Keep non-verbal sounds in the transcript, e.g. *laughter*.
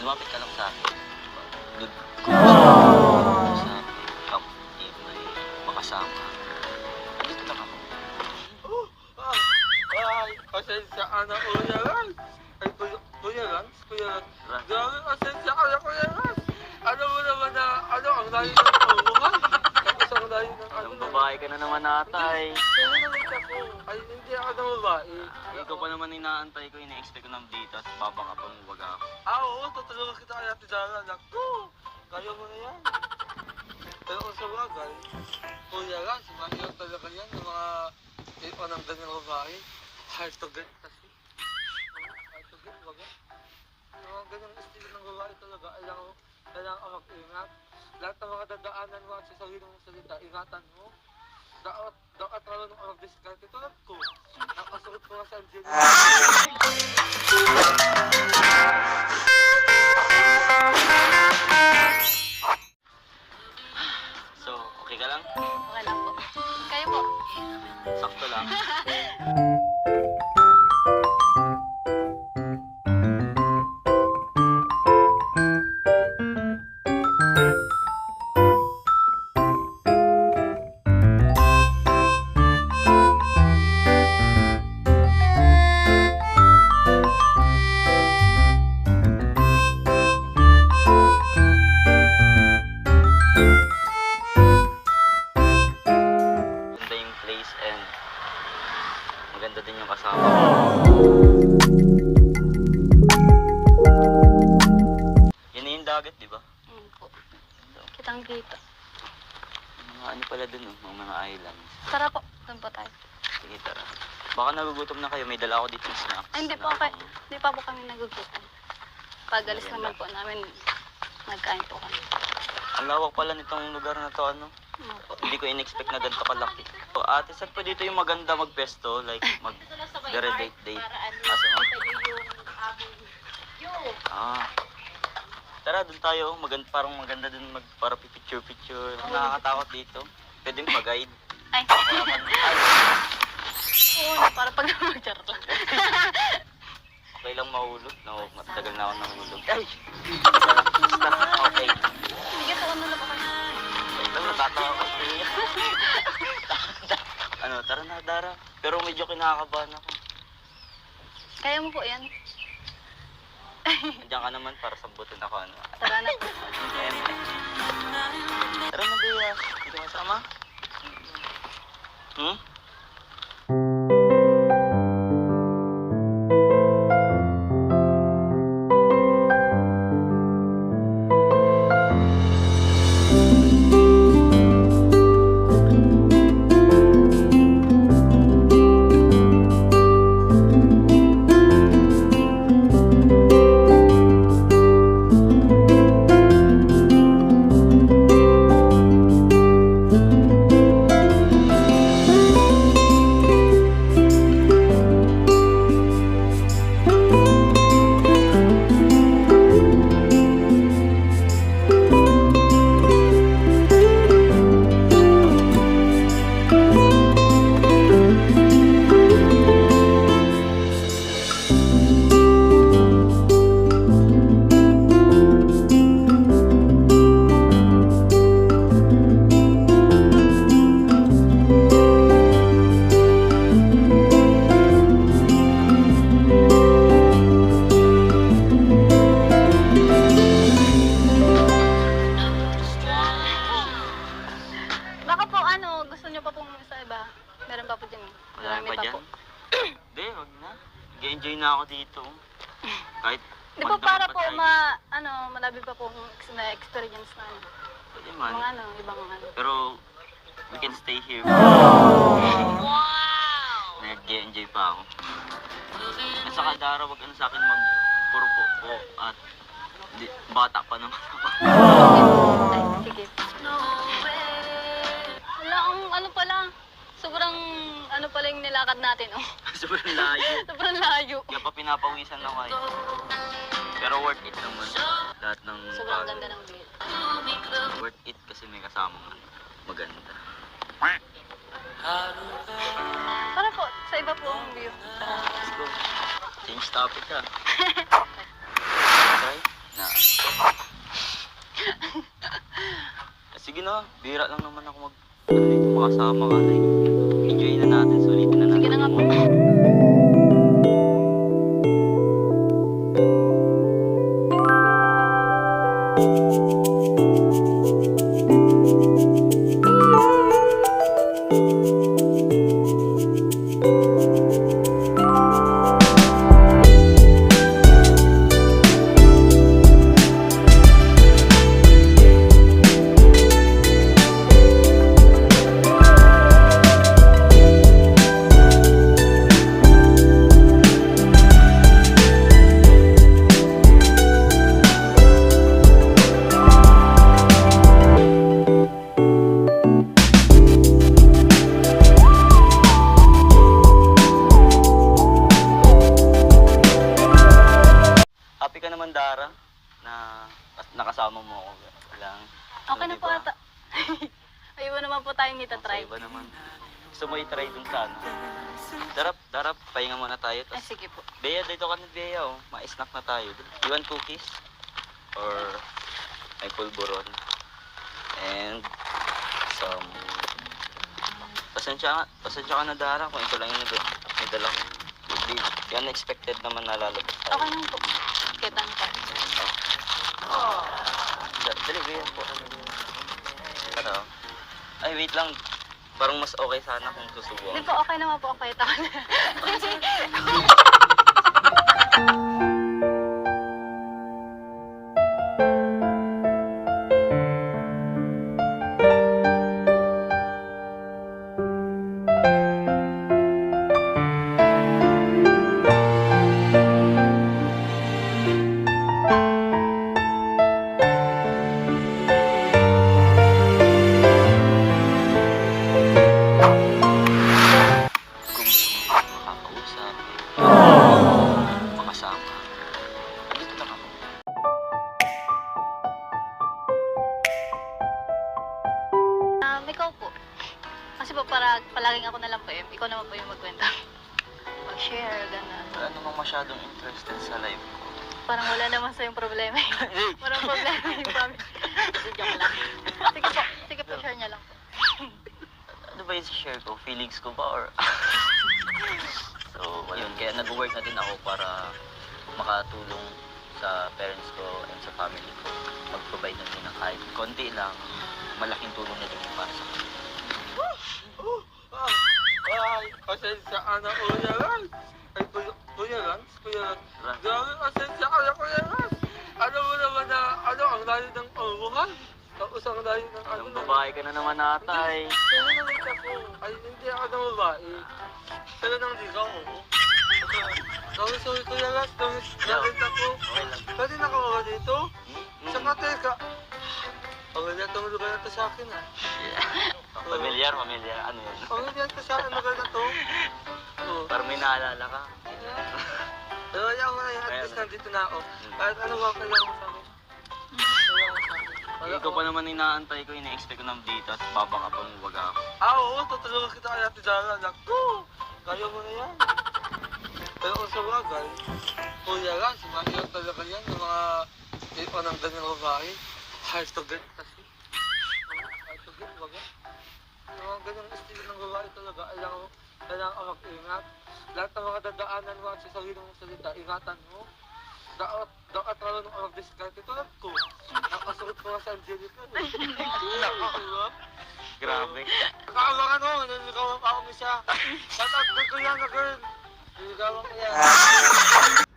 lumapit ka lang sa akin. Good. Oh. Sa kapatid, may makasama. Dito lang ako. *gasps* Ay, pasensya ka na, Kuya Lance. Ay, Kuya, Lance, Kuya Lance. Grabe, pasensya ka na, Kuya Lance. Ano mo naman na, ano, ang layo ka na naman ata eh. Sino naman ako? Ay, hindi ako na babae. Ikaw pa naman inaantay ko, ina-expect ko ng dito at baba ka pang waga ako. Ah, oo, tutulungan kita kaya Tidara. Naku, kaya mo na yan. Pero kung sa bagay, Kuya Lance, mahirap talaga yan ng mga ipa ng ganyang babae. Hard to get kasi. Hard to get, baga. Yung mga ganyang estilo ng babae talaga, kailangan mo, kailangan ka mag-ingat. Lahat ng mga dadaanan mo at sa sarili mong salita, ingatan mo. Dapat, dapat marunong ka mag-discarte. Tulad ko, nakasuot ko sa Angelina. So, dagat, di ba? Mm po. Kitang kita. Mga ano pala dun, oh, mga, mga islands. Tara po. Doon po tayo. Sige, tara. Baka nagugutom na kayo, may dala ako dito ng snacks. Ay, hindi po, okay. hindi pa po kami nagugutom. Pagalis naman po namin, nagkain po kami. Ang lawak pala nitong lugar na to, ano? Mm po. Hindi ko in-expect na ganito kalaki. So, ate, saan pa dito yung maganda magpesto? Like, *laughs* mag date date. Asa mo? Ah. Tara, dun tayo. Maganda, parang maganda dun mag, para picture picture. Nakakatakot dito. Pwedeng pa-guide. Ay, oo na, para pag mag-charot *laughs* lang. *laughs* Okay lang mahulog. No, matagal na ako nahulog. Ay! Basta, okay. Sige po, ano lang po kami. Ito, natatawa ko. ano, tara na, Dara. Pero medyo kinakabahan ako. Kaya mo po yan. Diyan ka naman para sambutin ako. Ano. Tara na. Tara na, Bea. Hindi ka masama? Hmm? Nag-enjoy na ako dito. *laughs* Kahit Di po magdamag para pa po tayo ma, ano, malabi pa pong ex- na experience na ano. dito. Pwede man. Mga ano, ibang ano. Pero, we can stay here. *gasps* Wow! Nag-enjoy pa ako. At saka Dara, wag ano sa akin mag puro po po at di, bata pa naman ako. *laughs* Ay, sige. Wala, ang ano pala, sobrang ano pala yung nilakad natin, oh. *laughs* Sobrang layo. Sobrang layo. Kaya pa pinapawisan ako eh. Pero worth it naman. Lahat ng Sobrang pagod. ganda ng view. Worth it kasi may kasamang ano, maganda. Para po, sa iba po ang view. Let's go. Change topic *laughs* ka. Try. na Eh, *laughs* Sige na, bira lang naman ako mag makasama ka like, enjoy na natin, sulitin na natin. Sige na nga po. Happy ka naman Dara na nakasama mo ako. Lang. Okay na po ata. *laughs* Ayaw naman po tayong itatry. Iba naman. Gusto mo i-try dun sa ano? Darap, darap, pahinga muna tayo. Ay, sige po. Bea, dito ka na Bea, oh. Ma-snack na tayo. You want cookies? Or may pulburon? And some... Pasensya pasensya ka na Dara kung ito lang yung nag- may dala ko. Yan expected naman na lalabas tayo. Okay lang po. Kita niyo pa. Da- Dali, Bea po. Ano? Ay, wait lang. Parang mas okay sana kung susubukan. Hindi po, okay naman po. Okay, tama *laughs* na lang po yun. Ikaw naman po yung magkwento. *laughs* Mag-share, gano'n. Wala namang masyadong interested sa life ko. Parang wala naman sa yung problema *laughs* yun. Walang problema yung *laughs* family. Hindi, joke lang. Sige po, sige po, share niya lang po. ano ba yung share ko? Feelings ko ba or... so, yun. Kaya nag-work na din ako para makatulong sa parents ko and sa family ko. Mag-provide na din ng kahit konti lang. Malaking tulong na din para sa kanila. Ay, pasensya ka na, Kuya Lance. Ay, Kuya, Kuya Lance, Kuya Lance. Grabe, pasensya ka na, Kuya Lance. Alam mo naman na, ano, ang layo ng uruhan. Tapos ang layo ng ano. Anong babae ka na naman atay? Sino naman ka po? Ay, hindi ako ng babae. Sila nang ligaw mo. Sorry, sorry, Kuya Lance. Bakit ako? Pwede na ka dito? Hmm? Saka teka. Pamilya itong lugar na to sa akin ah. *laughs* Familiar, familiar. Ano yun? Pamilya to sa akin lugar na to. Oh. *laughs* Parang may naalala ka. *laughs* Pero ayaw mo na yan, at least na. nandito na ako. Kahit ano ba, kailangan mo sa akin. Sa. Wala Ikaw pa naman inaantay ko, ina-expect ko ng dito at babang ka pang waga ako. Ah, oo, tutulungan kita kay Ate Dara. Naku, kaya mo na yan. Pero kung sa bagay, kuya lang, Mario talaga yan, yung mga tipo ng ganyang babae. Hard to get kasi. Oo, Hard to get, baga. Yung mga ganyang estilo ng babae talaga, alam mo, kailangan ka mag-ingat. Lahat ng mga dadaanan mo at sa sarili mong salita, ingatan mo. Dapat marunong ka mag-discarte. Tulad ko, nakasuot ko nga sa Angelica. eh. Naku, *laughs* diba? Grabe. Nakakabakan mo, naniligawan pa ako mo siya. Shout out kay Kuya na girl. Niligawan ko yan. *laughs*